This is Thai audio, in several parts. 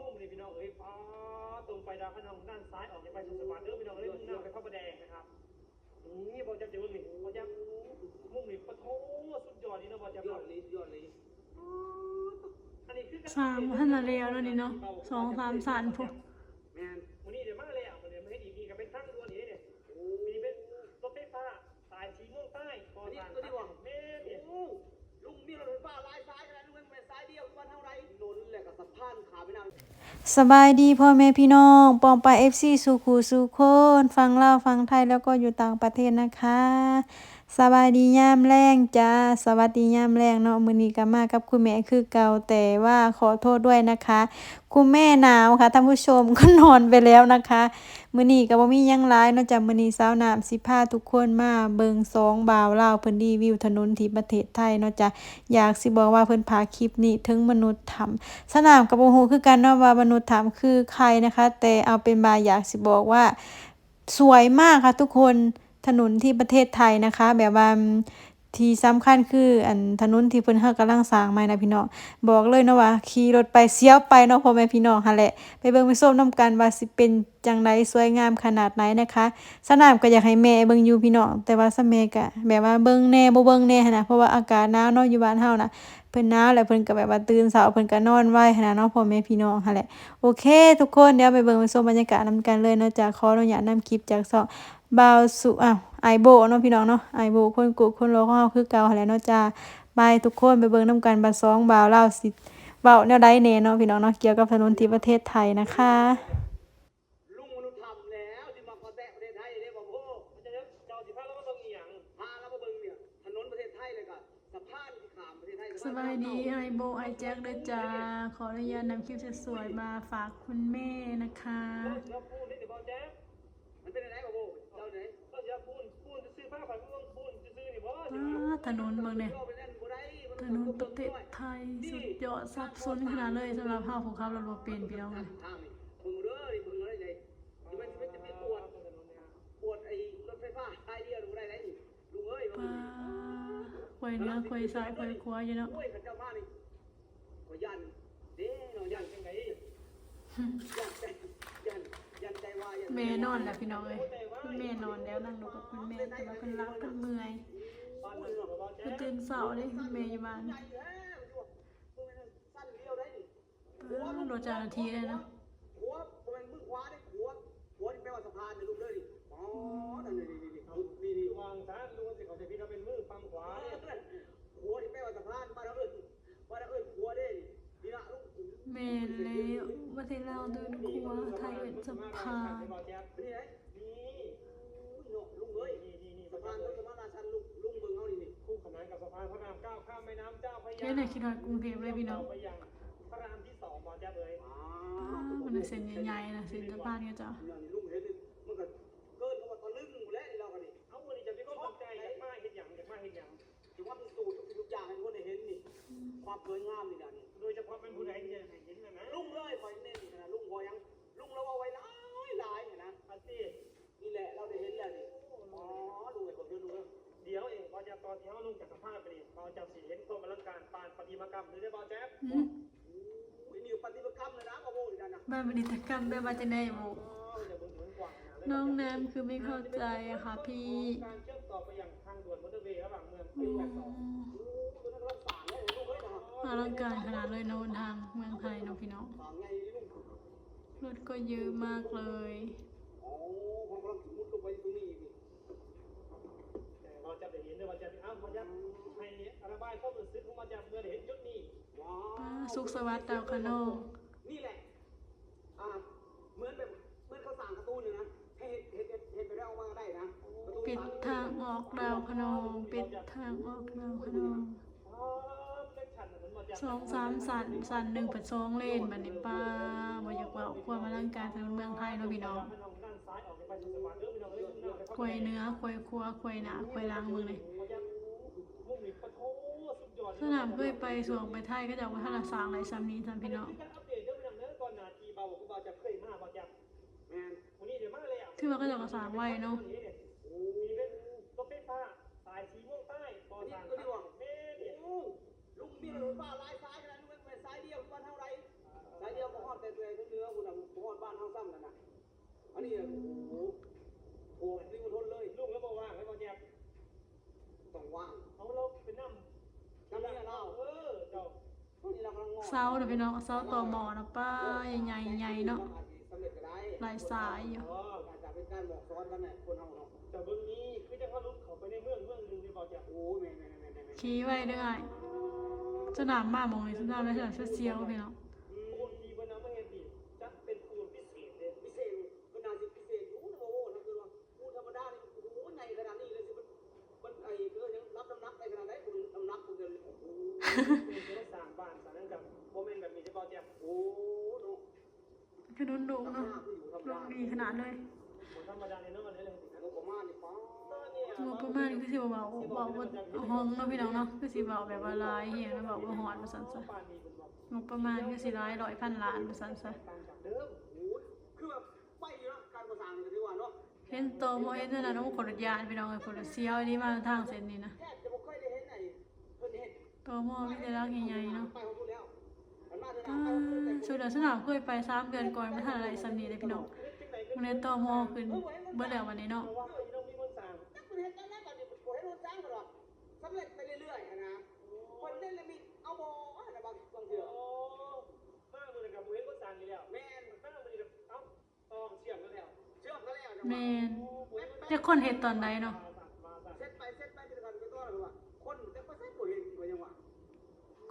มุมนี่พี่น้องเอ้ยฟ้าตรงไปดาวพนองด้านซ้ายออกจากไปสุสวรรค์เด้อพี่น้องเอ้ยมุ่งหน้าไปพระประแดงนะครับนี่บอลจับเดี๋ยวนี่บอลจับมุมนี่ปะโถสุดยอดนี่เนาะบอลจับยอดเลยยอดเลยอันนี้คือสามพันละเรียวแล้วนี่เนาะสองสามสันพวก สบายดีพ่อแม่พี่น้องปองไปเอฟซีสุขูสุคนฟังเล่าฟังไทยแล้วก็อยู่ต่างประเทศนะคะ สบายดียามแรงจ้าสวัสดียามแรงเนาะมือนี้ก็มากับคุณแม่คือเก่าแต่ว่าขอโทษด้วยนะคะ คุณแม่หนาวค่ะท่านผู้ชมก็นอนไปแล้วนะคะ มือนี้ก็บ่มียังหลายนอกจากมือนี้สาวน้ำสิพาทุกคนมาเบิงสองบ่าวเล่าเพิ่นรีวิวถนนที่ประเทศไทยนาะจ้ะอยากสิบอกว่าเพิ่นพาคลิปนี้ถึงมนุษย์ทำสนามก็บ่ฮู้คือกันเนาะว่ามนุษย์ทำคือใครนะคะ แต่เอาเป็นบาอยากสิบอกว่าสวยมากค่ะทุกคน ถนนที่ประเทศไทยนะคะ แบบว่าที่สำคัญคืออันถนนที่เพิ่นเฮากำลังสร้างใหม่นะพี่น้องบอกเลยเนาะว่าขี่รถไปเสียวไปเนาะพ่อแม่พี่น้องหั่นแหละไปเบิ่งไปส้มนํกันว่าสิเป็นจังไดสวยงามขนาดไหนนะคะ สนามก็อยากให้แม่เบิ่งอยู่พี่น้องแต่ว่าซะแม่ก็แบบว่าเบิ่งแน่บ่เบิ่งแน่หันนะเพราะว่าอากาศหนาวเนาะอยู่บ้านเฮานะ เพิ่นหนาวแล้วเพิ่นก็แบบว่าตื่นเช้าเพิ่นก็นอนไวหันนะเนาะพ่อแม่พี่น้องหั่นแหละโอเค ทุกคนเดี๋ยวไปเบิ่งไปส้มบรรยากาศนํกันเลยเนาะจากขออนุญาตนํคลิปจากซองบาวสุอ้าวไอโบเนาะพี่น้องเนาะไอโบคนกุคนโลของเฮาคือเก่าหั่นแหละเนาะจ้าบายทุกคนไปเบิ่งนํกันบัดสองบาวลาวสิเว้าแนวใดแน่เนาะพี่น้องเนาะเกี่ยวกับถนนที่ประเทศไทยนะคะ สบายดีไอโบไอแจ็คเด้อจ้า ขออนุญาตนำคลิปสวยๆมาฝากคุณแม่นะคะเสือปูนนี่เดียวแจ๊บมันเป็นอะไรบอกโอ้เจ้าไหนก็เสือปูนปูนจะซื้อผ้าขายเมืองปูนจะซื้อนี่บ่อ้าถนนเมืองเนี่ยเจ้าไปเล่นบ่ได้ถนนประเทศไทย สุดยอดซับซ้อนขนาดเลยสำหรับเฮาผู้ขับราเป็นพี่น้องเอ้ย ทางนี่มึงเด้อนี่มึงอะไรเลยที่มันมันจะมีปวดปวดไอ้รถไฟฟ้าสายเดียวดูได้ไหนลุงเอ้ย ป้า ควยเหนื้อควยซ้ายควยขวาอยู่เนาะโอ้ยข้าเจ้ามานี่ก็ยันเด้เนาะยันจังไงยันใจยันยันใจว่ายันแม่นอนแล้วพี่น้องเอ้ยคุณแม่นอนแล้วนั่งดูกับคุณแม่แต่ว่าเพิ่นรับเพิ่นเมื่อยบ้านนั้นบ่บอลแจ๊เพิ่นตื่นเช้าเด้คุณแม่อยู่บ้านใจแล้วมึงสั้นเดียวได้นี่ป้ารถเจ้าหน้าที่เลยเนาะหัวเป็นมือขวาได้หัวหัวนี่แปลว่าสะพานนี่ลูกเลยนี่อ๋อนั่นนี่นี่นี่นี่นี่วางซะลุงสิเขาจะพี่ นแล้วประเทศลาวเดินครัวไทยเอิ้นสะพานแจ๊บนี่ไงนี่เท่นี่คือการคุ้มเพระยไหนคิดว่ากรุงเทพเลยพี่น้องไปยังพระรามที่สองบอลแจ๊บเลยมันเส้นใหญ่ๆนะเส้นสะพานเนี่ยจ้ะความเห็นอย่างอยากมาเห็นอย่างถือว่ามันสูตรทุกสิ่งทุกอย่างให้ทุกคนได้เห็นนี่ควยงามนี่นะ โดยเฉพาะเป็นผู้ใดที่จะเห็นนะนะลุงเลยคอยเน้นนี่นะลุงพอยังลุงเราเอาไว้หลายหลายเนี่ยนะอาซีนี่แหละเราได้เห็นแล้วนี่อ๋อลุงไอ้ผมเดี๋ยวดูนะเดี๋ยวเองบอลแจ๊บตอนที่เขาลงจากสัมภาษณ์ไปดิบอลแจ๊บสีเห็นความอลังการปานปฏิมากรรมหรือได้บอลแจ๊บอืมอุ้ยนี่ปฏิบัติกรรมเลยนะกระโบนี่นะนะบ้านบริตกรรมแบบว่าจะได้บ่อ๋ออย่าเบิ่งถึงกว้างนะน้องน้ำคือไม่เข้าใจอะค่ะพี่การเชื่อมต่อไปยังทางด่วนมอเตอร์เวย์ระหว่างเมืองอืปีแปดสอง อ้ยนะอลังการขนาดเลยนะบนทางเมืองไทยเนาะพี่น้องสามไงลุงรถก็เยอะมากเลยอ๋อผมกำลังมุดลงไปตรงนี้อีกนี่บอลแจ๊บได้เห็นด้วยบอลแจ๊บอ้าวบอลแจ๊บให้ระบายความรู้สึกของบอลแจ๊บเมื่อได้เห็นจุดนี้ว้าป้าวสุขสวัสดิ์ดาวคะโนงนี่แหละอ่าเหมือนแบบเหมือนเขาสั่งการ์ตูนเลยนะให้เห็นเห็นเห็นไปได้ออกมาได้นะการ์ตูนปิดสั่ทางออกดาวคะโนงปิดทางออกดาวคะโน สองสามสันสันหนึ่งเป็นสองเลนบัดนี้ป้าบ่อยากเว่าความอลังการถนนเมืองไทยเนาะพี่น้องด้านซ้ายออกไปสุสานเด้อพี่น้องเอ้ยมุ่งหน้าไปควยเนื้อควยครัวควยหนาควยล้างมือเลยบอลแจ๊บมุ่งนี่ปะโถสุดยอดสนามเคยไปสวงไปไทยก็จะว่าท่าละสร้างไรซ้ำนี้ซ้ำพี่น้องการอัปเดตเรื่องนั้นเด้อก่อนนาทีเบากูบอลแจ๊บเคยมาบอลแจ๊บแมนวันนี้เดี๋ยวมาเลยอะคือว่าก็จะกระสร้างไว้เนาะ มีเป็นรถไฟฟ้าสายสีม่วงใต้ก่อสร้างแม่เนี่ย โอ้ลุงมีรถไฟฟ้าลายซ้ายขนาดนี้มันเป็นซ้ายเดียววันเท่าไรซ้ายเดียวก็ฮอดแต่ตัว อดบ้านเฮาซ้ำนั่นน่ะ อันนี้โอ้โหโอ้ริวทนเลยลูกแล้วบอกว่างแล้วบอกแยบต้องว่างเอาเราเป็นน้ำน้ำเนี่ยเราเออเจ้าพวกนี้เรากำลังงอเสาเด้อพี่น้องเสาต่อหมอนะป้าใหญ่ๆใหญ่เนาะสำเร็จก็ได้หลายสายอยู่อ๋ออาจจะเป็นการบอกซ้อนกันแหละคนเฮาเนาะแต่เบื้องนี้คือจะเขาลุกเขาไปในเมืองเมืองหนึงที่บอกแยบโอ้ยแม่แม่แม่แม่แม่ขี่ไว้เด้ออ้ายสนามบ้านหมองนี่สนามไม่ใช่สนามเสียวๆพี่น้อง คือดุนดุธรรมเนาะดาคืออยู่ธรรมลดางดีขนาดเลยคนธรรมดาในเรื่องอะไรเลยงบประมาณนี่ป้างบประมาณนี่คือสิเบาๆเบาบ่ห้องเนาะพี่น้องเนาะคือสิเบาแบบว่าหลายเฮียแล้วเบาบ่ฮอดว่าซั่นซะปานนี้เป็นบอกงบประมาณคือสิหลายร้อยพันล้านว่าซั่นซะต่างจากเดิมโอ้ยคือแบบไปอยู่เนาะการก่อสร้างนี่ก็ถือว่าเนาะเห็นโตบ่เห็นนั่นน่ะเนาะคนละยานพี่น้องเอ้ยคนละเสียวอันนี้มาทางเส้นนี้นะแทบจะบ่ค่อยได้เห็นไอ้เพิ่นเห็นโตหม้อมีแต่รักใหญ่ๆเนาะ ไปของคุณแล้วมันมาเดินอ่าทางไปของคุณแต่สุดแล้วสนามเคยไปสามเดือนก่อนไม่ทันอะไรสำนีเลยพี่น้องมันเลยโตหม้อขึ้นเบิดแล้ววันนี้เนาะเพราะว่าเรามีคนสั่งนักคุณเห็นกันแล้วบัดนี้บ่ให้รู้สร้างบ่หรอกสำเร็จไปเรื่อยๆอะนะคนเล่นแล้วมีเอาบ่อะนะบางบางเทื่อโอ้มากเลยกับเว้นคนสั่งอยู่แล้วแม่นมากเลยกับเอ้าตองเชื่อมกันแล้วเชื่อมกันแล้วจังแมว่านจะคนเห็ดตอนใดเนาะมาสั่งเซ็ตไปเซ็ตไปทีละกันไปต่อเลยว่าคนแต่บ่ใช่บ่เห็นบ่ยังว่า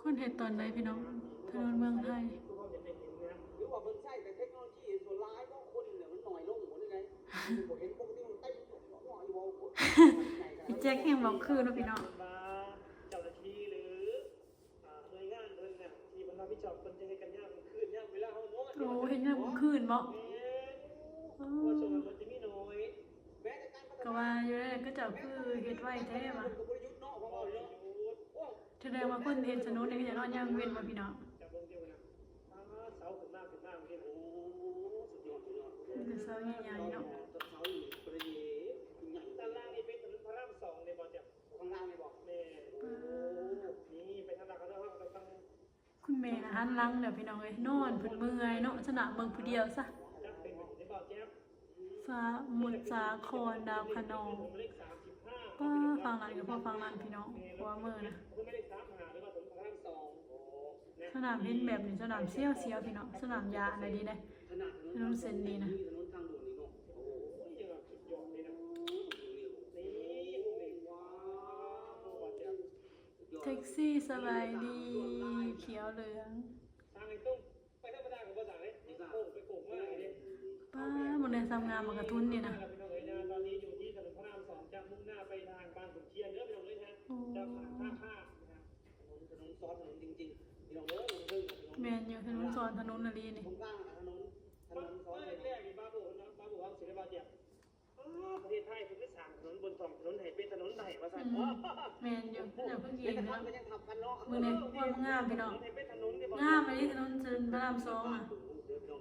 คนเห็ดตอนใดพี่น้อง ถนนเมืองไทยทุกคนจะได้เห็นนะหรือว่าเพิ่นใช้แต่เทคโนโลยีส่วนร้ายก็คนเนี่ยมันน้อยลงหมดเลยไงบ่เห็นปกติมันเต็มหัวอยู่ว่าคนพี่แจ็คแห่งบอกคือเนาะพี่น้องมาเจ้าหน้าที่หรือหน่วยงานเรื่องเนี่ยที่มันรับผิดชอบคนจะให้กันยากมันขึ้นยากเวลาเขาโน้ตโอ้เห็นยังผมคืนบ่ว่าชมมันจะมีน้อยแม้แต่การพัฒก็นาว่าอยู่นั่นก็เจะคือเห็ดไว้แท้ว่ะก็บ่ได้ยุดเนาะเพราะว่าเนาะโอ้แสดงว่าคนเห็ดสนุนนี่ก็จะนอนย่างเว้นมาพี่น้องจาก เบื้องเดียวนะเสาขึ้นมาขึ้นมาเมื่อกี้โหสุดยอดสุดยอดเป็นเสาใหญ่ๆเนาะต้นเสาอยู่ประเดี๋ยวใหญ่ด้านล่างนี่เป็นถนนพระรามสองในบอลจากข้างล่างไม่บอกแม่นี่ไปทางหลักเขาแล้วเราต้องคุณแม่นะหันหลังเดี๋ยวพี่น้องเอ้ยนอนเพิ่นเมื่อยเนาะสนามเมืองผู้เดียวซะจับเป็นแบบในบอลแจ๊บฟ้าหมุดสาครดาวคะนองเลขสามสิบห้าป้าฟังหลานกับพ่อฟังหลานพี่น้องหัวเมื่อนะ สนามเล่นแบบนี้สนามเซี่ยวเซี่ยวพี่น้องสนามยาอะไรดีนาดถนนเส้นนี้นะถนนทางด่วนนี่เนาะโอ้โหโอ้ยยังแบบสุดยอดเลยนนี่นะแท็กซี่สบายดีเขียวเหลืองทางไอ้ตุ้มดามากเลยป้าบนในทำงานมากระทุนนี่นะ แมนอยู่ถนนซอนถนนนาลีนี่ตรงกลางถนนถนนซอสแรกแรกนี่บ้าบุนะบ้าบุว่าศิลปะเดียประเทศไทยเป็นที่สามถนนบนท้องถนนไหนเป็นถนนไหนวะสันอืมแมนอยู่อย่าเพิ่งเด็กิกนกันนะก็ยังทำกันเนาะมือในพวกงามพี่น้องไหนเนถนนที่บอกงามไปที่ถนนเจริญพระรามสองอะ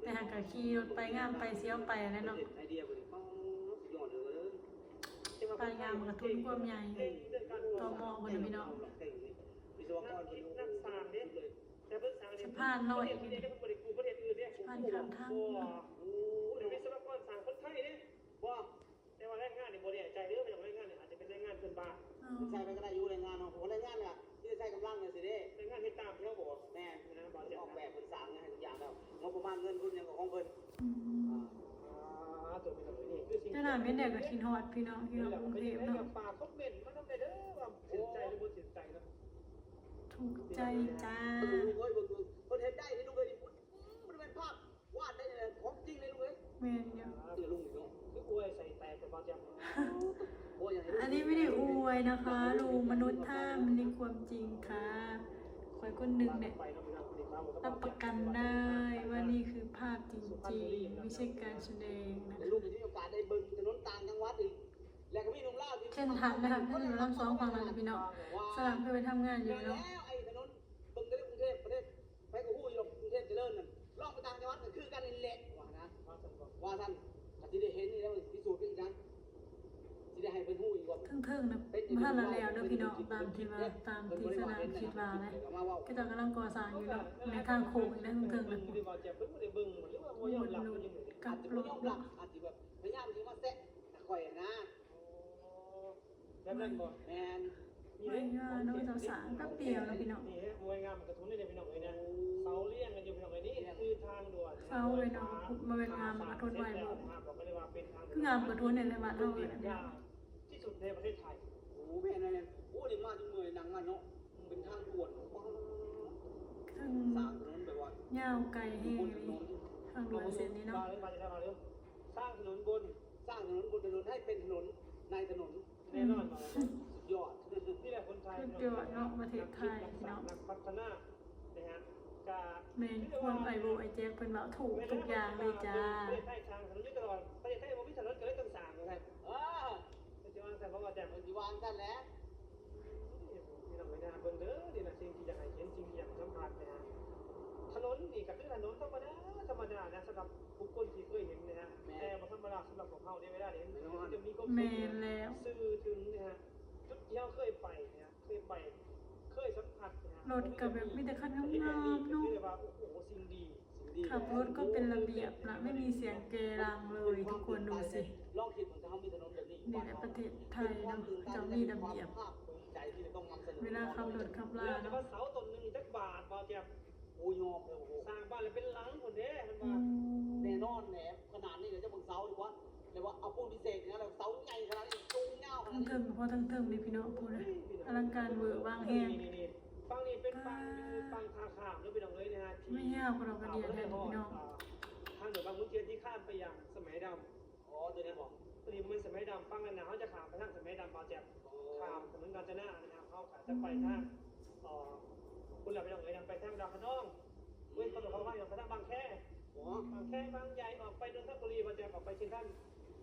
แต่หากกะขี่รถไปงามไปเซี่ยวไปอะไรเนาะไปงสุดยอดเลยไปงามกระทุนความใหญ่ต่อมอคนนะพี่น้องวิศวกนักสร้างเนี่ย สร้างเนี่ยสะพานลอยประเทศนี้ประเทศกูประเทศอื่นเนี่ยสะพานข้ามทางโอ้โหเดี๋ยววิศวกรสร้างคนไทยเนี่ยว่าแต่ว่าแรงงานเนี่ยบริใจเด้อไม่ต้องแรงงานเนี่ยอาจจะเป็นแรงงานเพื่อนบ้านใช่ไปก็ได้อยู่แรงงานเนาะผมแรงงานเนี่ยที่ใช้กำลังเนี่ยสิเด้แรงงานที่ตามที่เขาบอกแม่นะบอกจะออกแบบเป็นสามงานทุกอย่างแล้วงบประมาณเงินทุนยังของเพิ่นอืมอ่าตัวเป็นแบบนี้คือสิ่งเจ้าหน้าไม่ได้กับคินฮอดพี่น้องพี่น้องกรุงเทพเนาะเนากคอมเมนต์มันต้องได้เด้อว่าเสียใจหรือบ่เสียใจนะ ถูกใจจ้าเออลูกเอ้ยเบิ่งดูเพิ่นเห็นได้ที่ลูกเอ้ยนี่มันเป็นภาพวาดได้เลยของจริงเลยลูกเอ้ยแมนอยู่เจอลุงอีกเนาะคืออวยใส่แตกแต่บอลจับโอ้ยอย่างอันนี้ไม่ได้อวยนะคะลุงมนุษย์ถ้ามันนี่ความจริงค่ะคอยคนหนึ่งเนี่ยไปเนาะพี่น้องคนนี้มาบอกรับประกันได้ว่านี่คือภาพจริงๆ ไม่ใช่การแสดงนะแต่ลูกจะมีโอกาสได้เบิ่งถนนต่างจังหวัดอีกแล้วก็มีหนุ่มลาวที่เช่นทางนะคะถนนลำสองฝั่งนั้นนะพี่น้องสลับเคยไปทำงานอยู่แล้วเนาะ องไปต่างจังหวัดก็คือกันนี่แหละว่านะมาสั่งก่อนว่าท่านอาจจะได้เห็นนี่แล้วพิสูจน์กันอีกนะสิได้ให้เพิ่นฮู้อีกว่าเทิงๆนะเป็นบ้านละแล้วเด้อพี่น้องตามที่ว่าตามที่สนามคิดว่านะก็จะกำลังก่อสร้างอยู่เนาะในทางโค้งนะเพิ่งๆมันะนบ่ได้เจ็บเพิ่นบ่ได้เบิ่งหรือว่าบ่ยอมรับมันยังไงกลับรถยอมรับอาจจะแบบพยายามที่ว่าแซะข่อยนะแบบนั้นบ่แมน ไม่ว่านาะเจ้าสางแป๊บเดียวนะพี่น้องนี่ฮะมวยงามกระทุนนี่พี่น้องเอ้ยนะเสาเลี่ยงกันอยู่พี่น้องเอ้ยนี่คือทางด่วนเสาไว้เนาะมาเป็นงามกระทุนไว้บ่บอกเลยว่านงคืองามกระทุนในบ้านเลยนะพี่าน้องที่สุดในประเทศไทยโอ้แม่นั่นเนี่ยโอ้นี่มาจนเมื่อยหนังอะเนาะเป็นทางด่วนทั้งสร้างถนนแบบว่ายาวไกลแห้งนเลถยนนทางด่วนเส้นนี้เนาะสร้างถนนบนสร้างถนนบนถนนให้เป็นถนนในถนนแน่นอนมา ยอด นี่แหละคนไทยสุดยอดเนาะประเทศไทยพี่น้องนักพัฒนานะฮะกาแม่นควรไปโบไอแจ๊คเพิ่นเว้าถูกทุกอย่างเลยจ้าประเทศไทยทางถนนอยู่ตลอดประเทศไทยบ่มีถนนก็เลยต้องสร้างนะครับอ่าจะว่าแต่เพราะว่าแต่มันสิวางกันแล้วมีหนังไม่นานเบิ่งเด้อนี่นะสิ่งที่อยากให้เห็นสิ่งที่อยากสัมผัสนะฮะถนนนี่ก็คือถนนธรรมดาธรรมดานะสำหรับบุคคลที่เคยเห็นนะฮะแต่บ่ธรรมดาสำหรับของเขาในเวลานี้จะมีความแม่นแล้วสื่อถึงนะฮะจุด ที่เราเคยไปนะฮะเคยไป เคยสัมผัสนะฮะรถก็แบบมีแต่คันงามๆเนาะคือว่าโอ้โหสิ่งดีสิ่งดีขับรถก็เป็นระเบียบละไม่มีเสียงเกรังเลยทุกคนดูสิลองคิดว่าถ้าเขามีถนนแบบนี้นี่แหละประเทศไทยเนาะจะมีระเบียบภาคภูมิใจที่จะต้องนำเสนอเวลาขับรถขับลาแล้วแต่เนาะว่าเสาต้นหนึงจักบาทบ่แจ่มโอ้ยอมเลยโอ้โหสร้างบ้านแล้วเป็นหลังคนเด้มันอืว่ามแน่นอนแหนขนาดนี้เดี๋ยวจะเบิ่งเสาดีกว่าเดี๋ยวว่าเอาปูนพิเศษนะแบบเสาใหญ่ขนาดนี้สูงเงาขนา ทั้ดงนี้เทิงเพราะทั้งเทิงนี่พี่น้องพูดนะอลังการเวอร์วางแห้งนี่นี่ฟังนี่เป็นฟังอยู่ฟังทางข้ามแล้วไปลองเลยนะฮะที่ไม่ยากกว่าเรากระเดียดแท้พี่น้องทางเหนือบางมุ้งเทียนที่ข้ามไปยังสมัยดอ๋อตัวนี้บอกำตัวนี้มันสมัยดำฟังแล้วนะเขาจะข้ามไปทางสมัยดำบอแจ็บข้ามถนนกาญจนานะครับเขาจะไปทางเอ่อคุณหลับไปลองเลยนะไปทางดาวพนองเว้นตำรวจเขาว่าอย่างไปทางบางแคอ๋อบางแคบางใหญ่ออกไปนนทบุรีบอแจ็บออกไปเชียงท่าน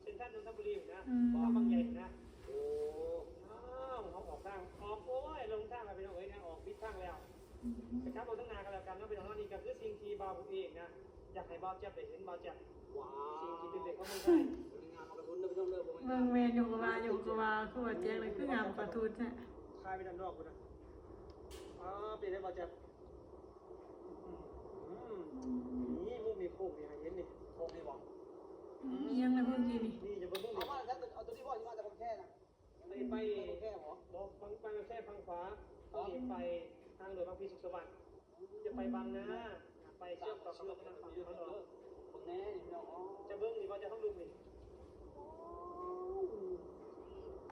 เชียงท่านนนทบุรีนะอืมออกบางใหญ่นะ โอ้ อ้าวเขาออกทางออกโอ้ยลงทางไปลอง เลยนะออกพิษทางแล้วไปครับเราตั้งนานกันแล้วกันว่าเป็นของเรานี่ก็คือสิ่งที่บาวผมเองนะอยากให้บาวแจ๊บได้เห็นบาวแจ๊บว้าสิ่งวที่เป็นเด็กของเมืองไทยสวยงามมากระทุนเด้อพี่น้องเด้อผมเมืองเมนอยู่กับว่าอยู่กับว่าคือว่าแจ๊คเลยคืองามกระทุนน่ะคายไปดันรอบกูนะอ๋อเป็นได้บาวแจ๊บอืมนี่มุกมีโค้งนี่ให้เห็นนี่โคงนี่บอกมียังในเมื่อกี้นี่นี่จะเป็นมุกเอานี่มาแล้วเอาตัวนี้บอกที่มาจากบางแค่นะไปไปบางแค่หรอ ไปทางโดยบางพีสุขสวัสดิ์จะไปบางนาไปเชื่อมต่อกับรถทางฝั่งเขาหรอกบางแน่นี่พี่น้องอ๋อจะเบิ้งนี่บาวจะต้องดูนี่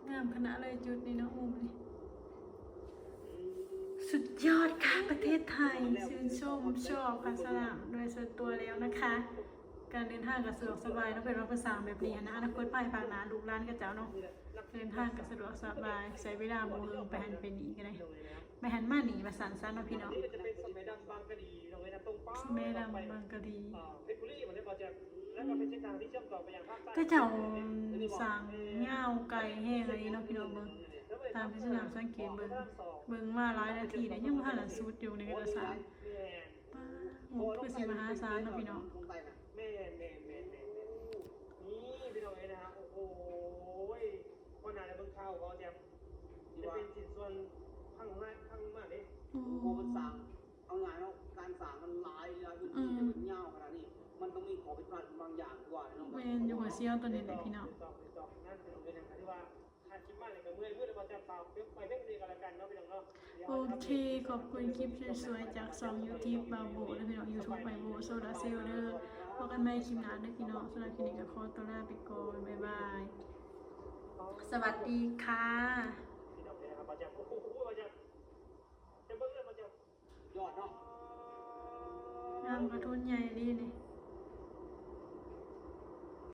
งามขนาดเลยจุดนี้เนาะมุมนี้สุดยอดค่ะประเทศไทยชื่นชมชอบค่ะสนามโดยส่วนตัวแล้วนะคะ การเดินทางก็สะดวกสบายเนาะเป็นรถประสานแบบนี้นะอนาคตป้ายภาคหนาลูกหลานกับเจ้าเนาะนี่แหละนักเดินทางก็สะดวกสบายใช้เวลาบ่เฮิงไปหันไปนี่ก็ได้ตรงนี้นะไปหันมาหนีมาสั่นซ่นเนาะพี่น้องนี่ก็จะเป็นสมัยดำบางกะดีตรงนี้นะตรงป้าแม่ดำบางกะดีอ่าเพชรบุรีมันได้พอจะแล้วก็เป็นเส้นทางที่เชื่อมต่อไปยังภาคใต้ก็เจ้าสั่งเงาวไก่แห้งอะไรเนาะพี่น้องเบิ่งตามที่สนามสังเกตเบิ่งเบิ่งมาหลายนาทีได้ยังบ่ทันละสุดอยู่ในกระสาน แม่ป้าโหคือสิมหาศาลเนาะพี่น้องลงไปนะแม่แม่แม่แม่แม่นี่พี่น้องเอ้ยนะฮะโอ้โหวันไหนเบิ่งข่าวเขาจะจะเป็นสินส่วนพังมากพังมากเลยโอ้มันสั่งเอาไงเนาะการสั่งมันหลายหลายพื้นที่แต่มันยาวขนาดนี้มันต้องมีขอผิดพลาดบางอย่างด้วยเนาะแม่นอยู่หัวเสียวตัวนี้แหละพี่น้องตอบตอบนั่นเป็นเรื่องที่ว่าคาดคิดมากเลยกับเมื่อยเมื่อเราจะเปล่าไปไปเพ่งดีกันแล้วกันเนาะพี่น้องเนาะ โอเค ขอบคุณคลิปสวยๆจากซอง YouTube บาโบและพี่น้อง YouTube ไบโบโซดาเซลเดอร์พบกันใหม่คลิปหน้าเด้อพี่น้องสำหรับคลิปนี้ก็ขอตัวลาไปก่อน บ๊ายบาย สวัสดีค่ะพี่น้องเนี่ยนะครับมาจากโอ้โหมาจากจะเบิ่งเลยมาจากยอดเนาะงามกระทุนใหญ่ดีนี่